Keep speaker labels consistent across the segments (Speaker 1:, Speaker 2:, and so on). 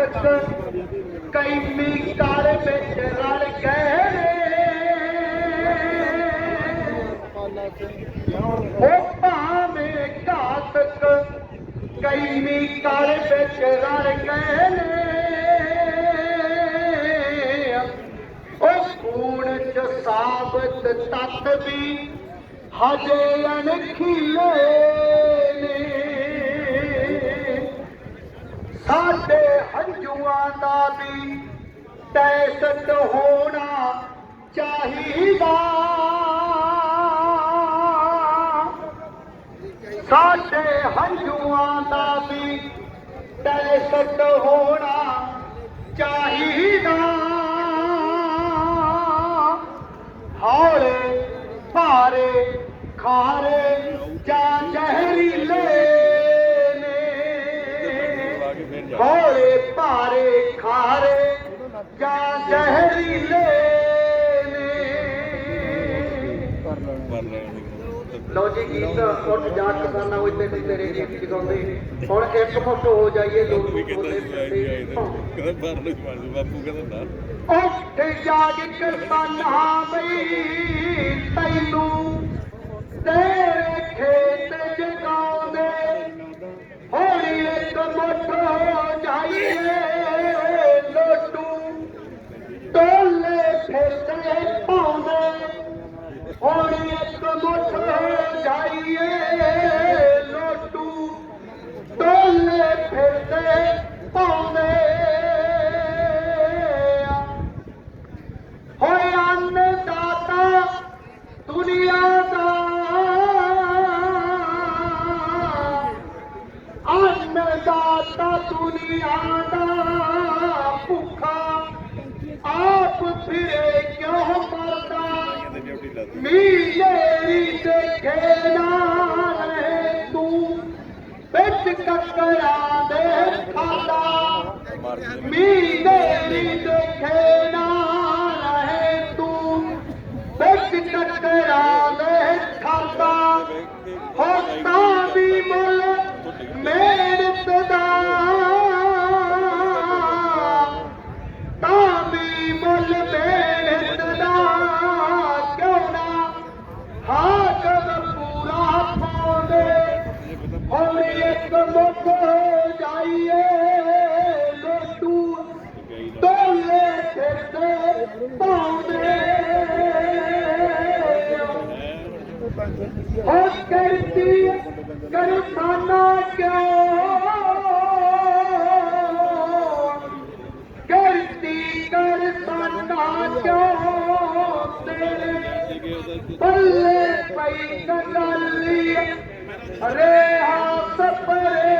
Speaker 1: ਘਾਤਕ ਕਈ ਕਾਲ ਵਿੱਚ ਰਲ ਗਏ ਨੇ ਉਹ ਭਾਵੇਂ ਘਾਤਕ ਕਈ ਵੀ ਕਾਲ ਵਿੱਚ ਰਲ ਗਏ ਨੇ ਉਹ ਖੂਨ ਚ ਸਾਬਤ ਤੱਤ ਸਾਡੇ ਹੰਝੂਆਂ ਦਾ ਵੀ ਟੈਸਟ ਹੋਣਾ ਚਾਹੀਦਾ। ਸਾਡੇ ਹੰਝੂਆਂ ਦਾ ਵੀ ਤੈਸਤ ਹੋਣਾ ਚਾਹੀਦਾ। ਹੌਲੇ ਭਾਰੇ ਖਾਰੇ ਜਾਂ ਭਾਰੇ ਖਾਰੇ ਜਾਂ ਜ਼ਹਿਰੀਲੇ ਨੇ। ਲੋ ਜੀ ਗੀਤ ਉੱਠ ਜਾ ਕਿਸਾਨਾਂ ਹੋਏ ਤੇ ਤੇਰੇ ਗੀਤ ਗਾਉਂਦੇ ਹੁਣ ਇੱਕ ਫੁੱਟ ਹੋ ਜਾਈਏ ਲੋਕ ਬੋਲੇ
Speaker 2: ਕਹਿੰਦਾ ਬਾਹਰ ਨੂੰ ਬਾਪੂ ਕਹਿੰਦਾ ਨਾ।
Speaker 1: ਉੱਠ ਜਾਗ ਕਿਸਾਨਾਂ ਬਈ ਤੈਨੂੰ ਤੇਰੇ ਖੇਤ ਜਗਾਉਂਦੇ लोटू टोले फे पे हो तुरियादा अन में फिरे क تون بي ڪٽرا ديک کي تون ਹੋ ਜਾਈਏ ਲੋਟੂ। ਟੋਲੇ ਫਿਰਦੇ ਪਾਉਂਦੇ ਹੋ ਕਰਤੀ ਕਰਸਾਨਾ ਕਿਉਂ? ਕਰਤੀ ਕਰਸਾਨਾ ਕਿਉਂ? ਤੇਰੇ ਬੱਲੇ ਪਈ ਕਗਾਲੀ ਰੇ ਹਾਸ ਪਰੇ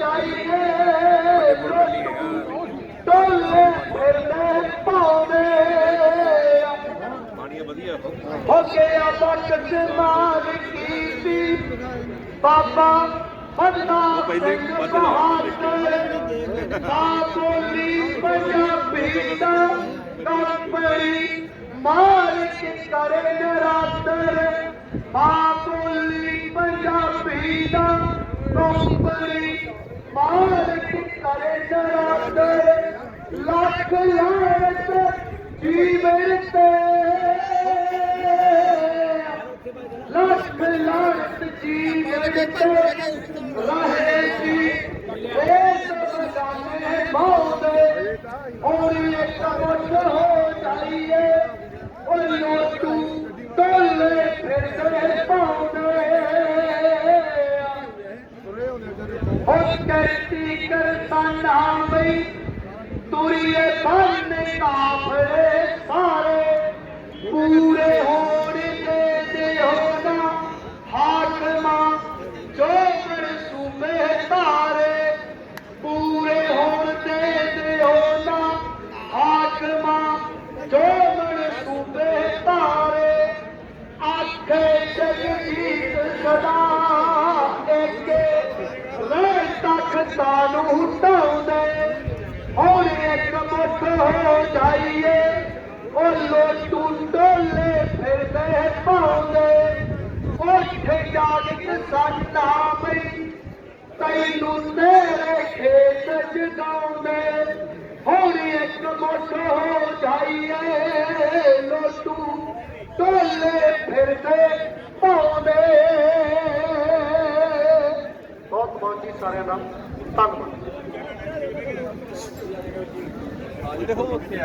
Speaker 1: ਤੇਰਾ
Speaker 2: ਬੱਲੇ ਜਾ ਜਾ ਕੇ
Speaker 1: ਕਰਤਾ ਦੀ ਸਾਥ ਖਾਲੀ ਹੋ ਤੈਨੂੰ ਮਜ਼ਦੂਰ ਬਣਾ ਕੇ ਜੀ
Speaker 2: ਕਰਦਾ
Speaker 1: ਹੈ ਮਜ਼ਦੂਰ ਬਣਾ ਕੇ ਜੀ ਆਪਿਓ ਮਾਲਕ ਬਣਾ ਚਾਹੁੰਦੇ ਹੁਣ ਇੱਕ ਮੁੱਠ ਹੋ ਜਾਈਏ ਟੋਲੇ ਫਿਰਦੇ ਪਾਉਂਦੇ
Speaker 2: ਪਾਣੀ ਵਧੀਆ
Speaker 1: ਹੋ ਗਿਆ ਬਖਸ਼ ਮਾਰ ਕੀਤੀ ਬਾਬਾ ਬੰਦਾ
Speaker 2: ਪਹਿਲੇ
Speaker 1: ਸਿੰਘ
Speaker 2: ਵੱਧ
Speaker 1: ਬਹਾਦਰ ਬਾਬੋਲੀ ਪੰਜਾਬੀ ਦਾ ਕੰਪੜੀ ਮਾਲਕ ਕਰੇ ਨਰਾਦਰ ਬਾਬੋਲੀ ਪੰਜਾਬੀ ਦਾ ਕੰਪੜੀ ਲੱਖ ਲਾਇਤ ਜੀਵਨ ਤੇ ਲੱਖ ਲੱਖ ਜੀਵਨ ਤੇ ਰਹੇ ਜੀ ਇਹ ਸਭ ਗਾਣੇ ਬਾਉਦੇ ਔਰ ਇੱਕ ਮੁੱਠ ਹੋ ਜਾਈਏ ਉਹ ਲੋਟੂ ਟੋਲੇ ਫਿਰਦੇ ਪਾਉਂਦੇ ਹੋ ਕਰਤੀ تاري. هابي تاري ها موڪر صوبي تاري. آکي ڇڏا ਜਾਗਤ ਸਾਡਾ ਮਈ ਤੈਨੂੰ ਤੇਰੇ ਖੇਤ ਜਗਾਉਂਦੇ ਹੁਣ ਇੱਕ ਮੁੱਠ ਹੋ ਜਾਈਏ ਲੋਟੂ ਟੋਲੇ ਫਿਰਦੇ ਪਾਉਂਦੇ ਬਹੁਤ ਬਹੁਤ ਜੀ ਸਾਰਿਆਂ ਦਾ ਧੰਨਵਾਦ
Speaker 2: ਜਿਹੜੇ ਉਹ ਉੱਥੇ ਆ